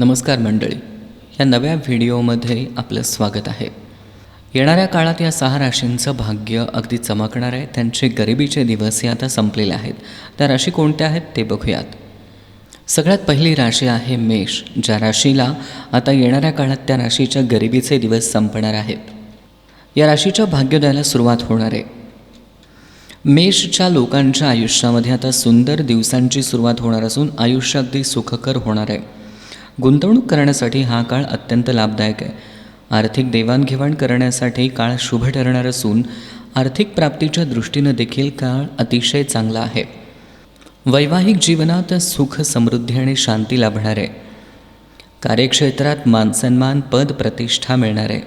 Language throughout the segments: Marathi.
नमस्कार मंडळी. या नव्या व्हिडिओमध्ये आपलं स्वागत आहे. येणाऱ्या काळात या सहा राशींचं भाग्य अगदी चमकणार आहे. त्यांचे गरिबीचे दिवस हे आता संपलेले आहेत. त्या राशी कोणत्या आहेत ते बघूयात. सगळ्यात पहिली राशी आहे मेष ज्या राशीला आता येणाऱ्या काळात त्या राशीच्या गरिबीचे दिवस संपणार आहेत. या राशीच्या भाग्योदयाला सुरुवात होणार आहे. मेषच्या लोकांच्या आयुष्यामध्ये आता सुंदर दिवसांची सुरुवात होणार असून आयुष्य अगदी सुखकर होणार आहे. गुंतवणूक करण्यासाठी हा काळ अत्यंत लाभदायक आहे. आर्थिक देवाणघेवाण करण्यासाठी काळ शुभ ठरणार असून आर्थिक प्राप्तीच्या दृष्टीनं देखील काळ अतिशय चांगला आहे. वैवाहिक जीवनात सुख समृद्धी आणि शांती लाभणार. आहे कार्यक्षेत्रात मानसन्मान पद प्रतिष्ठा मिळणार. आहे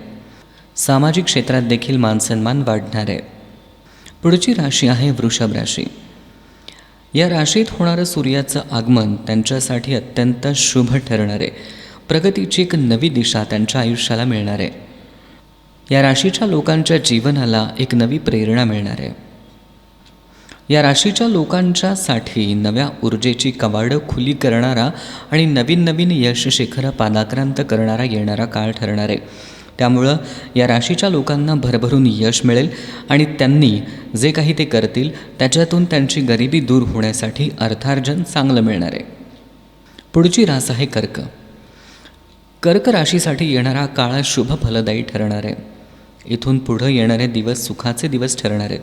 सामाजिक क्षेत्रात देखील मानसन्मान वाढणार. आहे पुढची राशी आहे वृषभ राशी. या राशीत होणारं सूर्याचं आगमन त्यांच्यासाठी अत्यंत शुभ ठरणार आहे. प्रगतीची एक नवी दिशा त्यांच्या आयुष्याला मिळणार आहे. या राशीच्या लोकांच्या जीवनाला एक नवी प्रेरणा मिळणार आहे. या राशीच्या लोकांच्यासाठी नव्या ऊर्जेची कवाडं खुली करणारा आणि नवीन नवीन यश शिखर पादाक्रांत करणारा येणारा काळ ठरणार आहे. त्यामुळं या राशीच्या लोकांना भरभरून यश मिळेल आणि त्यांनी जे काही ते करतील त्याच्यातून त्यांची गरिबी दूर होण्यासाठी अर्थार्जन चांगलं मिळणार आहे. पुढची रास आहे कर्क. कर्क राशीसाठी येणारा काळ शुभ फलदायी ठरणार आहे. इथून पुढं येणारे दिवस सुखाचे दिवस ठरणार आहेत.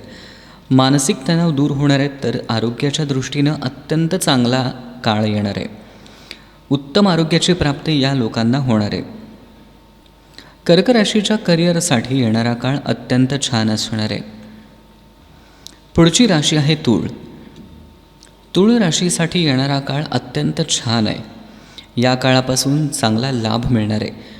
मानसिक तणाव दूर होणार आहेत तर आरोग्याच्या दृष्टीनं अत्यंत चांगला काळ येणार आहे. उत्तम आरोग्याची प्राप्ती या लोकांना होणार आहे. कर्क राशीच्या करिअरसाठी येणारा काळ अत्यंत छान असणार आहे. पुढची राशी आहे तूळ. तूळ राशीसाठी येणारा काळ अत्यंत छान आहे. या काळापासून चांगला लाभ मिळणार आहे.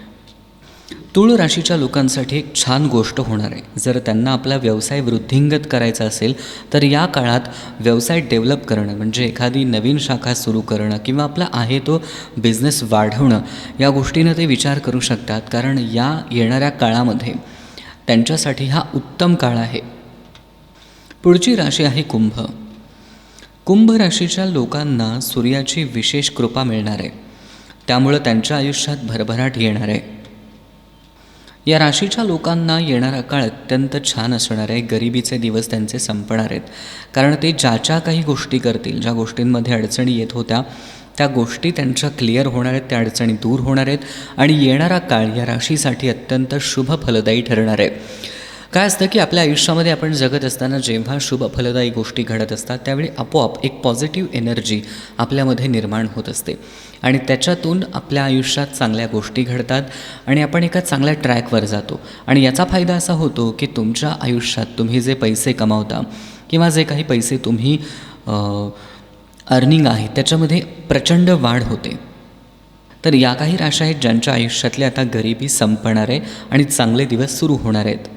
तुळ राशीच्या लोकांसाठी एक छान गोष्ट होणार आहे. जर त्यांना आपला व्यवसाय वृद्धिंगत करायचा असेल तर या काळात व्यवसाय डेव्हलप करणं म्हणजे एखादी नवीन शाखा सुरू करणं किंवा आपला आहे तो बिझनेस वाढवणं या गोष्टीनं ते विचार करू शकतात. कारण या येणाऱ्या काळामध्ये त्यांच्यासाठी हा उत्तम काळ आहे. पुढची राशी आहे कुंभ. कुंभ राशीच्या लोकांना सूर्याची विशेष कृपा मिळणार आहे. त्यामुळं त्यांच्या आयुष्यात भरभराट येणार आहे. या राशीच्या लोकांना येणारा काळ अत्यंत छान असणार आहे. गरिबीचे दिवस त्यांचे संपणार आहेत. कारण ते ज्या ज्या काही गोष्टी करतील ज्या गोष्टींमध्ये अडचणी येत होत्या त्या गोष्टी त्यांच्या क्लिअर होणार आहेत त्या अडचणी दूर होणार आहेत आणि येणारा काळ या राशीसाठी अत्यंत शुभ फलदायी ठरणार आहे. काय असतं की आपल्या आयुष्यामध्ये आपण जगत असताना जेव्हा शुभ फलदायी गोष्टी घडत असतात त्यावेळी आपोआप एक पॉझिटिव्ह एनर्जी आपल्यामध्ये निर्माण होत असते. आणि त्याच्यातून आपल्या आयुष्यात चांगल्या गोष्टी घडतात आणि आपण एका चांगल्या ट्रॅकवर जातो. आणि याचा फायदा असा होतो की तुमच्या आयुष्यात तुम्ही जे पैसे कमावता किंवा जे काही पैसे तुम्ही अर्निंग आहे त्याच्यामध्ये प्रचंड वाढ होते. तर या काही राशा आहेत ज्यांच्या आयुष्यातले आता गरिबी संपणार आहे आणि चांगले दिवस सुरू होणार आहेत.